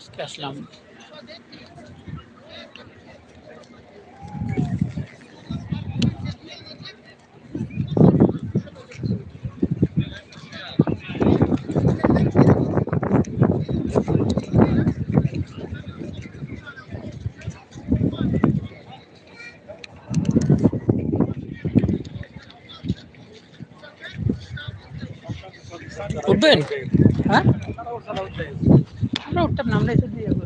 আজকে আসলাম উঠবেন হ্যাঁ আমরা উঠতাম না, আমরা এসে দিয়ে যাব।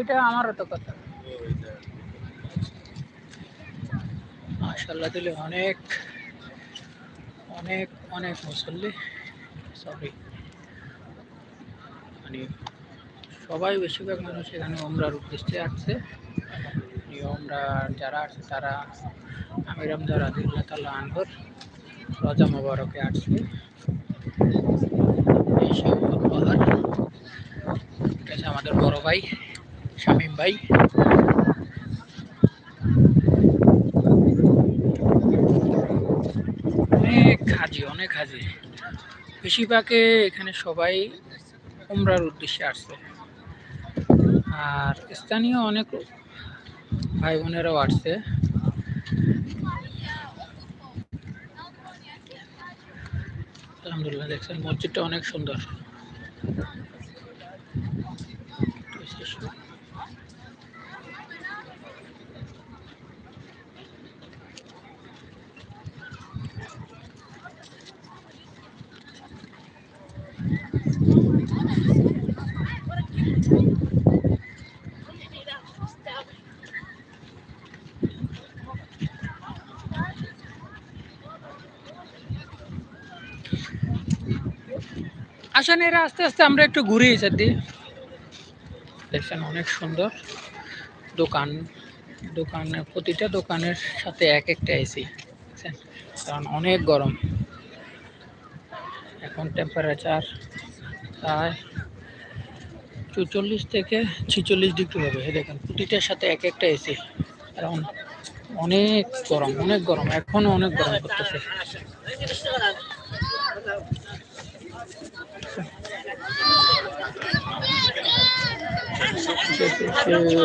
এটা আমারও তো কথা। মাশাল্লাহ দিলে অনেক অনেক অনেক মুসল্লি সরি মানে সবাই বেশিরভাগ মানুষ এখানে ওমরার উদ্দেশ্যে আসছে। ওমরা যারা আসছে তারা আমির আমদার আদিল্লাহ তাল্লাহ আনহর রজা মোবারকে আসছে। আমাদের বড় ভাই, শামীম ভাই। অনেক হাজি অনেক হাজি। বেশিরভাগে এখানে সবাই উমরার উদ্দেশ্যে আসছে। আর স্থানীয় অনেক ভাই বোনেরাও আসছে আলহামদুলিল্লাহ দেখছেন মসজিদটা অনেক সুন্দর আসেন এরা আস্তে আস্তে আমরা একটু ঘুরি চারদি দেখছেন অনেক সুন্দর দোকান, দোকানে প্রতিটা দোকানের সাথে এক একটা এসি দেখছেন? কারণ অনেক গরম। এখন টেম্পারেচার প্রায় চুচল্লিশ থেকে ছিচল্লিশ ডিগ্রি হবে। দেখেন, প্রতিটার সাথে এক একটা এসি কারণ অনেক গরম অনেক গরম এখনও অনেক গরম করতেছে।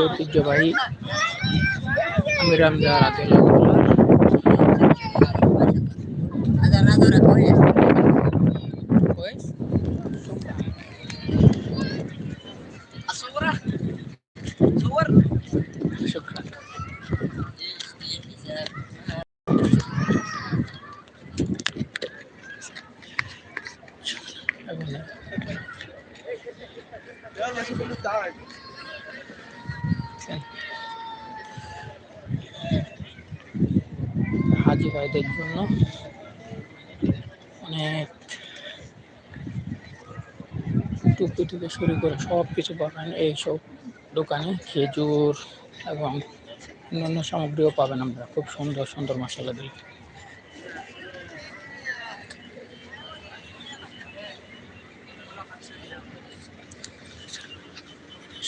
ঐতিহ্যবাহী আমির আমজা রাতেলা দেখছেন হাজি ভাইদের জন্য অনেক টুপি থেকে শুরু করে সব কিছু পাবেন এইসব দোকানে, খেজুর এবং অন্যান্য সামগ্রীও পাবেন আমরা। খুব সুন্দর সুন্দর মশলা দিয়ে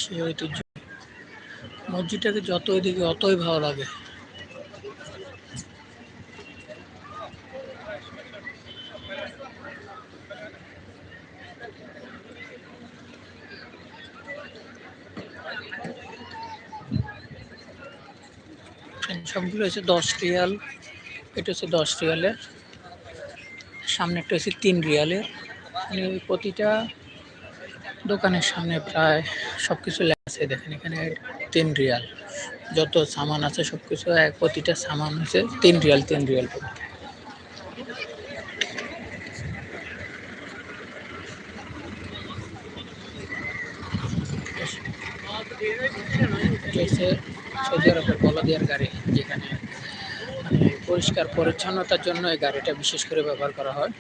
সেই ঐতিহ্য মসজিদটাকে যতই দেখি, অতই ভালো লাগে। সবগুলো হচ্ছে দশ রিয়াল। এটা হচ্ছে দশ রিয়ালের। সামনেরটা হচ্ছে তিন রিয়ালের। মানে প্রতিটা দোকানের সামনে প্রায় সব কিছু আছে। দেখেন এখানে তিন রিয়াল। যত সামান আছে সব কিছু প্রতিটা সামান হচ্ছে তিন রিয়াল তিন রিয়াল হচ্ছে সৌদি আরবের বলদিয়ার গাড়ি, যেখানে মানে পরিষ্কার পরিচ্ছন্নতার জন্য এই গাড়িটা বিশেষ করে ব্যবহার করা হয়।